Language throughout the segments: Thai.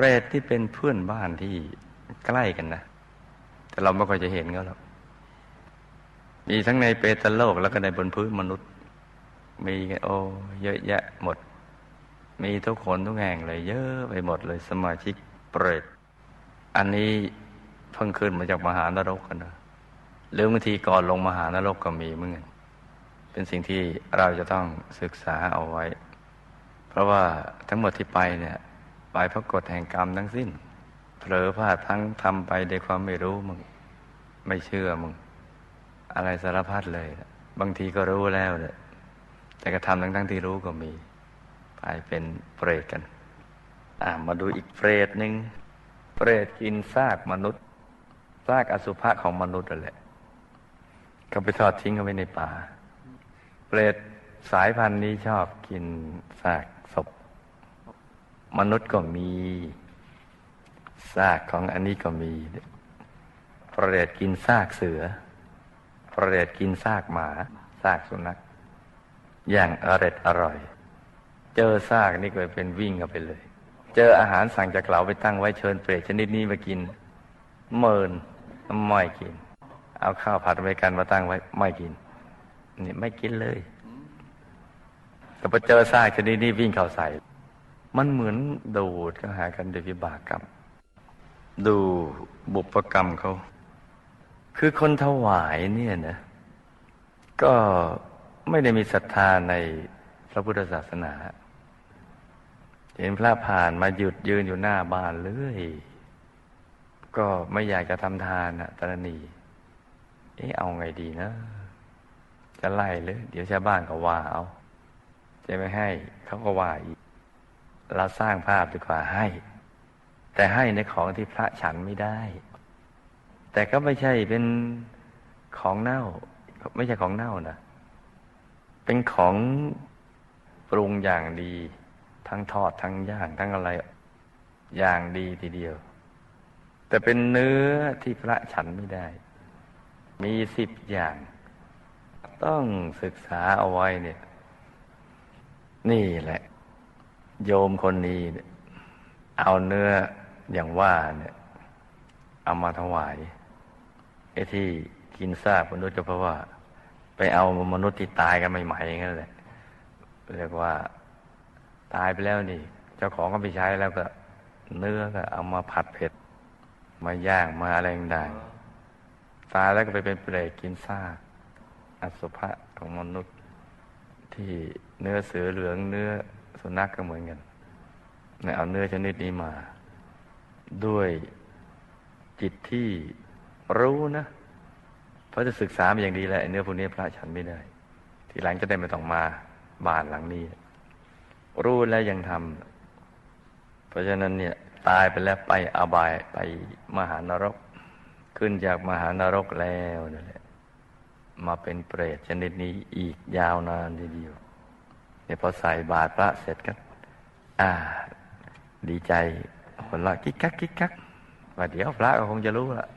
เปรตที่เป็นเพื่อนบ้านที่ใกล้กันนะ แต่เราไม่ค่อยจะเห็นเขาหรอกมีทั้งในเปตโลกแล้วก็ในบนพื้นมนุษย์ มีโอ้เยอะแยะหมด มีทุกคนทุกแห่งเลย เยอะไปหมดเลยสมาชิกเปรตอันนี้เพิ่งขึ้นมาจากมหานรกกันนะหรือบางทีก่อนลงมหานรกก็มีเหมือนกันเป็นสิ่งที่เราจะต้องศึกษาเอาไว้ เพราะว่าทั้งหมดที่ไปเนี่ย ไปเพราะกฎแห่งกรรมทั้งสิ้น เผลอพลาดทั้งทำไปด้วยความไม่รู้มึง ไม่เชื่อมึง อะไรสารพัดเลย บางทีก็รู้แล้วเนี่ยแต่ก็ทำทั้งทั้งที่รู้ก็มีไปเป็นเปรตกัน อ่ามาดูอีกเปรตหนึ่งเปรตกินซากมนุษย์ซากอสุภะของมนุษย์นั่นแหละเขาไปทอดทิ้งเอาไว้ในป่า เปรตสายพันธุ์นี้ชอบกินซาก มนุษย์ก็มีซากของอันนี้ก็มีเปรตกินซากเสือเปรตกินซากหมาซากสุนัขอย่างอร็ดอร่อย เจอซากนี่ก็เป็นวิ่งกันไปเลย เจออาหารสั่งจากเหลาไปตั้งไว้เชิญเปรตชนิดนี้มากิน เมินไม่กิน เอาข้าวผัดอเมริกันมาตั้งไว้ไม่กินนี่ไม่กินเลยแต่พอเจอซากชนิดนี้วิ่งเข้าใส่ มันเหมือนดูดก็หากันโดยวิบากกรรม ดูบุพกรรมเขาคือคนถวายเนี่ยนะ ก็ไม่ได้มีศรัทธาในพระพุทธศาสนา เห็นพระผ่านมาหยุดยืนอยู่หน้าบ้านเลย ก็ไม่อยากจะทำทานนะตรณี เอ๊ะเอาไงดีนะ จะไล่เลย เดี๋ยวชาวบ้านก็ว่าเอา จะไม่ให้เขาก็ว่าอีก เราสร้างภาพดีกว่าให้ แต่ให้ในของที่พระฉันไม่ได้ แต่ก็ไม่ใช่เป็นของเน่า ไม่ใช่ของเน่านะเป็นของปรุงอย่างดี ทั้งทอดทั้งย่างทั้งอะไรอย่างดีทีเดียว แต่เป็นเนื้อที่พระฉันไม่ได้ มีสิบอย่าง ต้องศึกษาเอาไว้เนี่ย นี่แหละ โยมคนนี้เอาเนื้ออย่างว่าเนี่ยเอามาถวายไอ้ที่กินซากมนุษย์ก็เพราะว่า ไปเอามนุษย์ที่ตายกันใหม่ๆอย่างนั้นแหละเรียกว่าตายไปแล้วนี่ เจ้าของก็ไปใช้แล้วก็ เนื้อก็เอามาผัดเผ็ด มาย่างมาอะไรต่างๆตายแล้วก็ไปเป็นเปรตกินซากอสุภะของมนุษย์ ที่เนื้อเสือเหลืองเนื้อ สุนัขกก็เหมือนกันเนี่ยเอาเนื้อชนิดนี้มา ด้วยจิตที่รู้นะเพราะจะศึกษามาอย่างดีแหล้วเนื้อพวกนี้พระฉันไม่ได้ ทีหลังจะได้ไม่ต้องมาบ้านหลังนี้ รู้แล้วยังทำเพราะฉะนั้นเนี่ยตายไปแล้วไปอบายไปมหานรก ขึ้นจากมหานรกแล้วนั่นแหละมาเป็นเปรตชนิดนี้อีกยาวนานทีเดียว เนี่ยพอใส่บาตรพระเสร็จก็อ่า ดีใจคนละกิ๊กกักกิ๊กกักว่าเดี๋ยวพระก็คงจะรู้ละ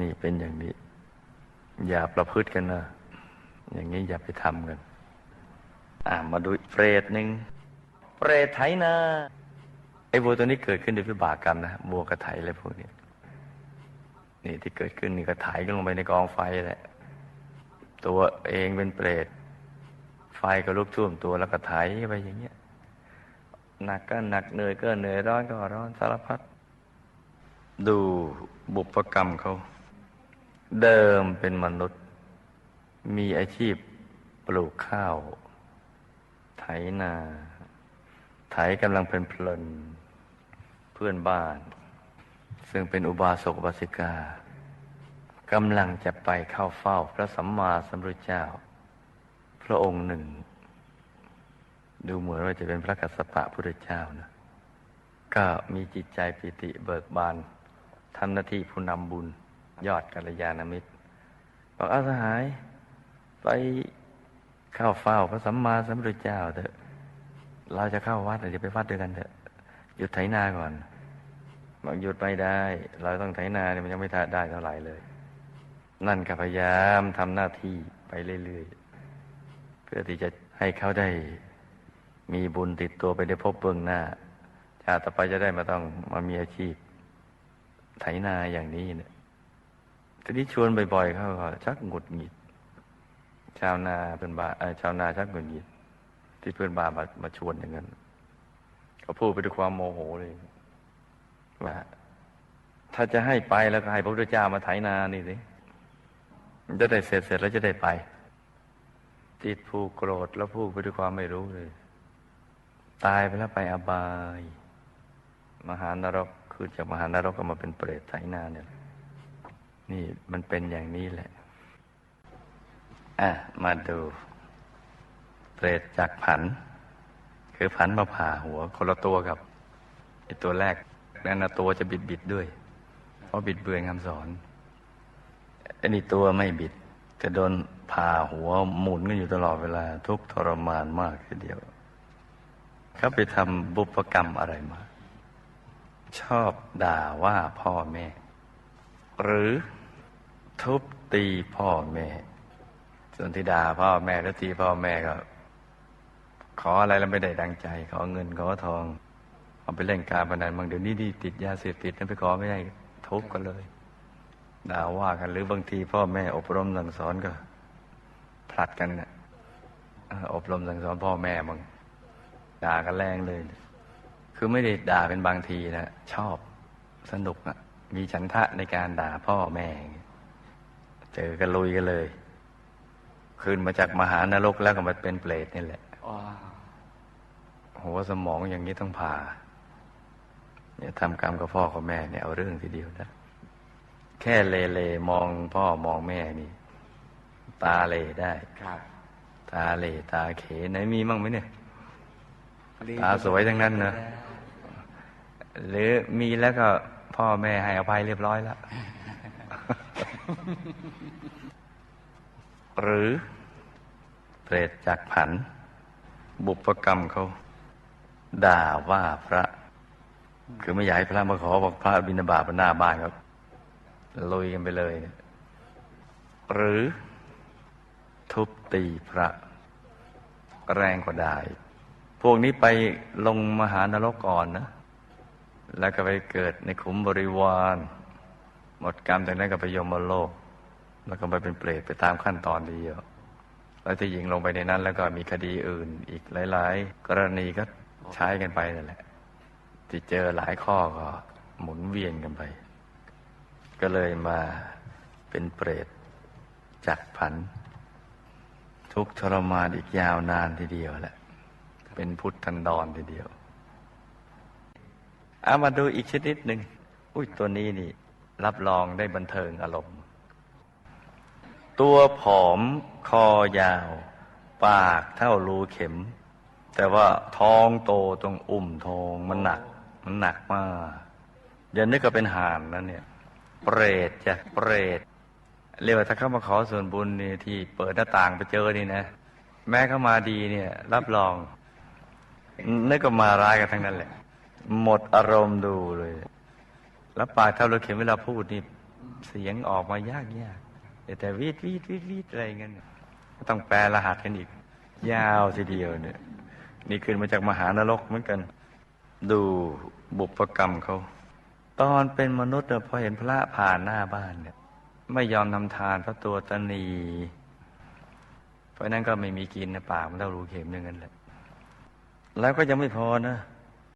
นี่เป็นอย่างนี้ อย่าประพฤติกันนะอย่างนี้อย่าไปทำกัน อ่ามาดูเปรตหนึ่งเปรตไถนาไอ้วัวตัวนี้เกิดขึ้นด้วยวิบากกรรมนะวัวกระไถอะไรพวกนี้นี่ที่เกิดขึ้นนี่ก็ไถลงไปในกองไฟแหละ ตัวเองเป็นเปรต ฟก็ลุกท่วมตัวแล้วก็ไถไปอย่างเงี้ยหนักก็หนักเหนื่อยก็เหนื่อยร้อนก็ร้อนสารพัดดูบุพกรรมเขาเดิมเป็นมนุษย์ มีอาชีพปลูกข้าว ไถนา ไถกำลังเป็นเพลินเพื่อนบ้าน ซึ่งเป็นอุบาสกอุบาสิกากำลังจะไปเข้าเฝ้าพระสัมมาสัมพุทธเจ้า พระองค์หนึ่ง ดูเหมือนว่าจะเป็นพระกัสสปะพุทธเจ้านะก็มีจิตใจปิติเบิกบานทำหน้าที่ผู้นำบุญยอดกัลยาณมิตรบอกอาสหาย ไปเข้าเฝ้าพระสัมมาสัมพุทธเจ้าเถอะเราจะเข้าวัดเดี๋ยวไปวัดด้วยกันเถอะหยุดไถนาก่อนบอกหยุดไม่ได้ เราต้องไถนาเนี่ยมันยังไม่ได้เท่าไหร่เลย นั่นก็พยายามทำหน้าที่ไปเรื่อยๆ พื่อที่จะให้เขาได้มีบุญติดตัวไปได้พบเบื้องหน้า ชาติต่อไปจะได้มาต้องมามีอาชีพ ไถนาอย่างนี้เนี่ยทีนี้ชวนบ่อยๆเขาก็ชักหงุดหงิด ชาวนาเพื่อนบาออชาวนาชักหงุดหงิด ที่เพื่อนบามามาชวนอย่างนั้นเขาพูดไปด้วยความโมโหเลยว่าถ้าจะให้ไปแล้วก็ให้พระพุทธเจ้ามาไถนานี่สิจะได้เสร็จเสร็จแล้วจะได้ไป ติดผูกโกรธแล้วพูดไปด้วยความไม่รู้เลย ตายไปแล้วไปอบาย มหานรกคือจากมหานรกก็มาเป็นเปรตไถนาเนี่ย นี่มันเป็นอย่างนี้แหละ อะ มาดู เปรตจากผัน คือผันมาผ่าหัวคนละตัวกับไอตัวแรกนั่นนะตัวจะบิดบิดด้วย เพราะบิดเบือนคำสอนอันนี้ตัวไม่บิด จะโดนผ่าหัวหมุนกันอยู่ตลอดเวลา ทุกทรมานมากทีเดียว เขาไปทำบุพกรรมอะไรมา ชอบด่าว่าพ่อแม่ หรือทุบตีพ่อแม่ ส่วนที่ด่าพ่อแม่แล้วตีพ่อแม่ก็ ขออะไรแล้วไม่ได้ดังใจ ขอเงินขอทอง เอาไปเล่นการพนันบางเดี๋ยวนี้ดีติดยาเสพติดนั้นไปขอไม่ได้ทุบกันเลย ด่าว่ากัน หรือบางทีพ่อแม่อบรมสั่งสอนก็ผลัดกันนะเอ่ออบรมสั่งสอนพ่อแม่บางด่ากันแรงเลย คือไม่ได้ด่าเป็นบางทีนะชอบสนุกนะมีฉันทะในการด่าพ่อแม่ เจอกันลุยกันเลยคืนมาจากมหานรกแล้วก็มาเป็นเปรตนี่แหละว้าวหัวสมองอย่างนี้ต้องผ่าเนี่ยทำกรรมกับพ่อกับแม่เนี่ยเอาเรื่องทีเดียวนะ แค่เลเลมองพ่อมองแม่นี่ ตาเลได้ครับ ตาเลตาเขไหนมีมั่งไหมเนี่ย ตาสวยทั้งนั้นนะหรือมีแล้วก็พ่อแม่ให้อภัยเรียบร้อยแล้ว หรือเปรตจากผัน บุพกรรมเขาด่าว่าพระ คือไม่อยากให้พระมาขอบอกพระบิณฑบาตบนหน้าบ้านครับ ลุยกันไปเลยหรือทุบตีพระแรงกว่าได้ พวกนี้ไปลงมหานรกก่อนนะ แล้วก็ไปเกิดในขุมบริวาร หมดกรรมจากนั้นก็ไปยมโลก แล้วก็ไปเป็นเปรตไปตามขั้นตอนเดียวแล้วที่ยิงลงไปในนั้น แล้วก็มีคดีอื่นอีกหลาย ๆ กรณีก็ใช้กันไปนั่นแหละ ที่เจอหลายข้อก็หมุนเวียนกันไป ก็เลยมาเป็นเปรตจักผัน ทุกทรมานอีกยาวนานทีเดียวแหละ เป็นพุทธันดรทีเดียวเอามาดูอีกชนิดหนึ่งอุ้ยตัวนี้นี่ รับรองได้บันเทิงอารมณ์ ตัวผอมคอยาว ปากเท่ารูเข็ม แต่ว่าท้องโตตรงอุ้มทองมันหนัก มันหนักมากอย่านึกก็เป็นห่านนะเนี่ย เปรตจ้ะเปรตเรียกว่าถ้าเข้ามาขอส่วนบุญนี่ที่เปิดหน้าต่างไปเจอนี่นะ แม้เข้ามาดีเนี่ย รับรองนึกก็มาร้ายกันทั้งนั้นแหละ หมดอารมณ์ดูเลย แล้วปากเท่าเราเข็มเวลาพูดนี่เสียงออกมายากยากแต่วีดวีดวีดวีดอะไรเงี้ยต้องแปลรหัสกันอีก ยาวทีเดียวเนี่ย นี่ขึ้นมาจากมหานรกเหมือนกัน ดูบุพกรรมเขา ตอนเป็นมนุษย์เนี่ยพอเห็นพระผ่านหน้าบ้านเนี่ย ไม่ยอมทำทานเพราะตัวตนี เพราะนั้นก็ไม่มีกินในปากมันเล่ารูเข็มอย่างนั้นแหละ แล้วก็ยังไม่พอนะ